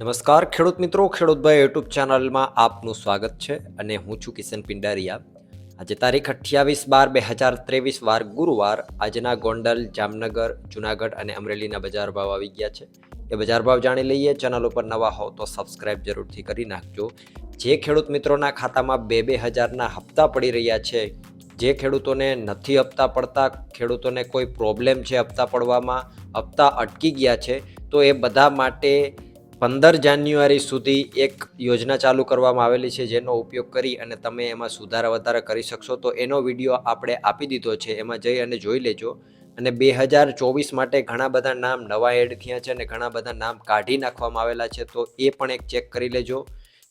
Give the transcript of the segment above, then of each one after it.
નમસ્કાર, ખેડૂત મિત્રો. ખેડૂતભાઈ યુટ્યુબ ચેનલમાં આપનું સ્વાગત છે અને હું છું કિશન પિંડારિયા. આજે તારીખ અઠ્યાવીસ બાર બે હજાર ત્રેવીસ, વાર ગુરુવાર આજના ગોંડલ, જામનગર, જુનાગઢ અને અમરેલીના બજાર ભાવ આવી ગયા છે. એ બજાર ભાવ જાણી લઈએ. ચેનલ ઉપર નવા હો તો સબસ્ક્રાઇબ જરૂરથી કરી નાખજો. જે ખેડૂત મિત્રોના ખાતામાં બે બે હજારના હપ્તા પડી રહ્યા છે, જે ખેડૂતોને નથી હપ્તા પડતા, ખેડૂતોને કોઈ પ્રોબ્લેમ છે હપ્તા પડવામાં, હપ્તા અટકી ગયા છે, તો એ બધા માટે પંદર જાન્યુઆરી સુધી એક યોજના ચાલુ કરવામાં આવેલી છે, જેનો ઉપયોગ કરી અને તમે એમાં સુધારા વધારા કરી શકશો. તો એનો વીડિયો આપણે આપી દીધો છે, એમાં જઈ અને જોઈ લેજો. અને બે હજાર ચોવીસ માટે ઘણા બધા નામ નવા એડ થયા છે અને ઘણા બધા નામ કાઢી નાખવામાં આવેલા છે, તો એ પણ એક ચેક કરી લેજો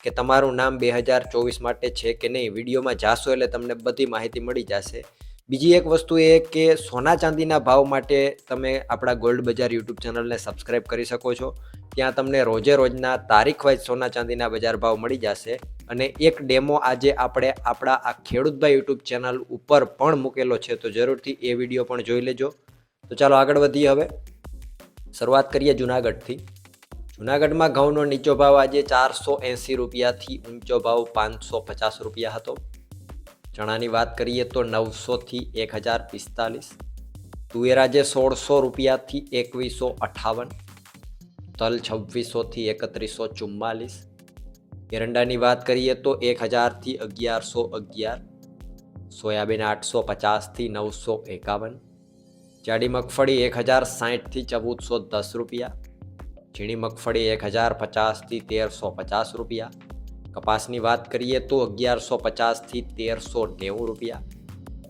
કે તમારું નામ બે હજાર ચોવીસ માટે છે કે નહીં. વિડીયોમાં જાશો એટલે તમને બધી માહિતી મળી જશે. બીજી એક વસ્તુ એ કે સોના ચાંદીના ભાવ માટે તમે આપણા ગોલ્ડ બજાર યુટ્યુબ ચેનલને સબસ્ક્રાઇબ કરી શકો છો. ત્યાં તમને રોજે રોજના તારીખ વાઇઝ સોના ચાંદીના બજાર ભાવ મળી જશે અને એક ડેમો આજે આપણે આપણા આ ખેડૂતભાઈ યુટ્યુબ ચેનલ ઉપર પણ મૂકેલો છે તો જરૂરથી એ વીડિયો પણ જોઈ લેજો. તો ચાલો આગળ વધીએ હવે. શરૂઆત કરીએ જુનાગઢથી. જુનાગઢમાં ઘઉંનો નીચો ભાવ આજે ચારસો એંસી રૂપિયાથી ઊંચો ભાવ પાંચસો પચાસ રૂપિયા હતો. ચણાની વાત કરીએ તો નવસોથી એક હજાર પિસ્તાલીસ તુવેરા જે સોળસો રૂપિયાથી એકવીસો અઠાવન, તલ છવ્વીસોથી એકત્રીસો ચુમ્માલીસ, એરંડાની વાત કરીએ તો એક હજારથી અગિયારસો અગિયાર, સોયાબીન આઠસો પચાસથી નવસો એકાવન, જાડી મગફળી એક હજાર સાહીઠથી ચૌદસો દસ રૂપિયા, ઝીણી મગફળી એક હજાર પચાસથી તેરસો પચાસ રૂપિયા કપાસની વાત કરીએ તો અગિયારસો પચાસથી તેરસો નેવું રૂપિયા.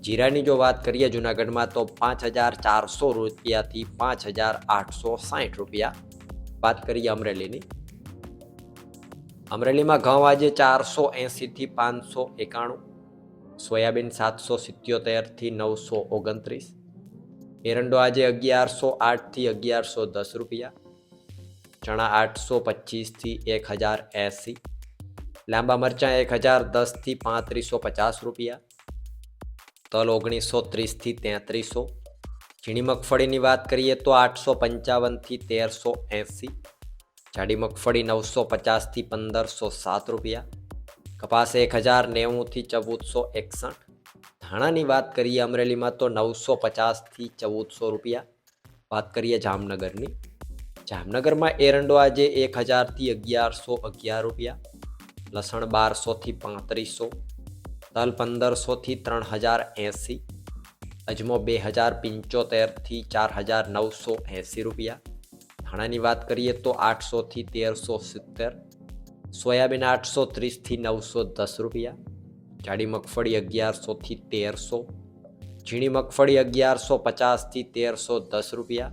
જીરાની જો વાત કરીએ જુનાગઢમાં તો પાંચ હજાર ચારસો રૂપિયાથી પાંચ હજાર આઠસો સાઠ રૂપિયા. વાત કરીએ અમરેલીની. અમરેલીમાં ઘઉં આજે ચારસો એંસીથી પાંચસો એકાણું. સોયાબીન સાતસો સિત્યોતેરથી નવસો ઓગણત્રીસ. એરંડો આજે અગિયારસો આઠથી અગિયારસો દસ રૂપિયા. ચણા આઠસો પચીસથી એક હજાર એંસી લાંબા મરચાં એક હજાર દસથી પાંત્રીસો પચાસ રૂપિયા. તલ ઓગણીસો ત્રીસથી તેત્રીસો. ઝીણી મગફળીની વાત કરીએ તો આઠસો પંચાવનથી તેરસો એંસી. જાડી મગફળી નવસો પચાસથી પંદરસો સાત રૂપિયા. કપાસ એક હજાર નેવુંથી ચૌદસો એકસઠ. ધાણાની વાત કરીએ અમરેલીમાં તો નવસો પચાસથી ચૌદસો રૂપિયા. વાત કરીએ જામનગરની. જામનગરમાં એરંડો આજે એક હજારથી અગિયારસો અગિયાર રૂપિયા. લસણ બારસોથી પાંત્રીસો તલ પંદરસોથી ત્રણ હજાર એંસી, અજમો બે હજાર પંચોતેરથી ચાર હજાર નવસો એંસી રૂપિયા. ધાણાની વાત કરીએ તો આઠસોથી તેરસો સિત્તેર, સોયાબીન આઠસો ત્રીસથી નવસો દસ રૂપિયા, જાડી મગફળી અગિયારસોથી તેરસો, ઝીણી મગફળી અગિયારસો પચાસથી તેરસો દસ રૂપિયા.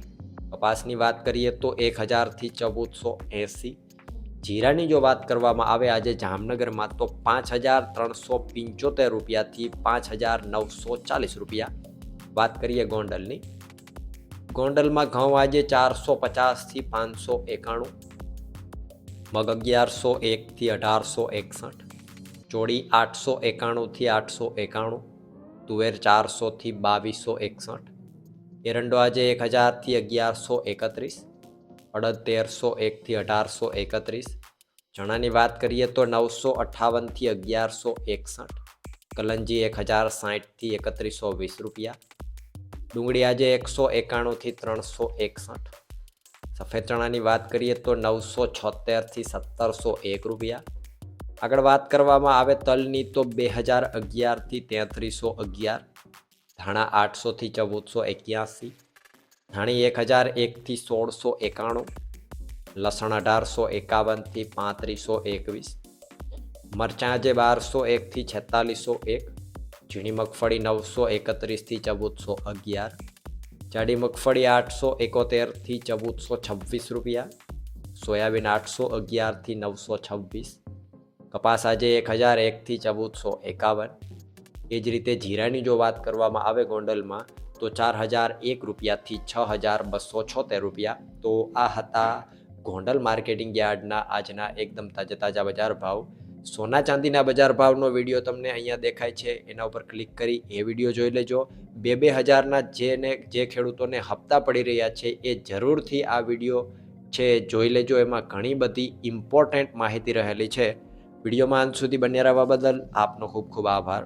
કપાસની વાત કરીએ તો એક હજારથી ચૌદસો એંસી જીરાની જો વાત કરવામાં આવે આજે જામનગરમાં, તો પાંચ હજાર ત્રણસો પંચોતેર રૂપિયાથી પાંચ હજાર નવસો ચાલીસ રૂપિયા. વાત કરીએ ગોંડલની. ગોંડલમાં ઘઉં આજે ચારસો પચાસથી પાંચસો એકાણું. મગ અગિયારસો એકથી અઢારસો એકસઠ. ચોળી આઠસો એકાણુંથી આઠસો એકાણું. તુવેર ચારસોથી બાવીસો એકસઠ. એરંડો આજે એક હજારથી અગિયારસો એકત્રીસ. અડદ તેરસો એકથી અઢારસો એકત્રીસ. ચણાની વાત કરીએ તો નવસો અઠ્ઠાવનથી અગિયારસો એકસઠ. કલંજી એક હજાર સાઠથી એકત્રીસો વીસ રૂપિયા. ડુંગળી આજે એકસો એકાણુંથી ત્રણસો એકસઠ. સફેદ ચણાની વાત કરીએ તો નવસો છોતેરથી સત્તરસો એક રૂપિયા. આગળ વાત કરવામાં આવે તલની તો બે હજાર અગિયારથી તેત્રીસો અગિયાર. ધાણા આઠસોથી ચૌદસો એક્યાસી. ધાણી એક હજાર એકથી સોળસો એકાણું, લસણ અઢારસો એકાવનથી પાંત્રીસો એકવીસ, મરચાં આજે બારસો એકથી છેતાલીસો એક, ઝીણી મગફળી નવસો એકત્રીસથી ચૌદસો અગિયાર, જાડી મગફળી આઠસો એકોતેરથી ચૌદસો છવ્વીસ રૂપિયા, સોયાબીન આઠસો અગિયારથી નવસો છવ્વીસ, કપાસ આજે એક હજાર એકથી ચૌદસો એકાવન. એ જ રીતે જીરાની જો વાત કરવામાં આવે ગોંડલમાં તો ચાર હજાર એક રૂપિયાથી છ હજાર બસો છોતેર રૂપિયા. તો આ હતા ગોંડલ માર્કેટિંગ યાર્ડના આજના એકદમ તાજા તાજા બજાર ભાવ. સોના ચાંદીના બજાર ભાવનો વીડિયો તમને અહીંયા દેખાય છે. એના ઉપર ક્લિક કરી એ વીડિયો જોઈ લેજો. બે બે હજારના જેને જે ખેડૂતોને હપ્તા પડી રહ્યા છે એ જરૂરથી આ વીડિયો છે, જોઈ લેજો. એમાં ઘણી બધી ઇમ્પોર્ટન્ટ માહિતી રહેલી છે. વિડીયોમાં અંત સુધી બન્યા રહેવા બદલ આપનો ખૂબ ખૂબ આભાર.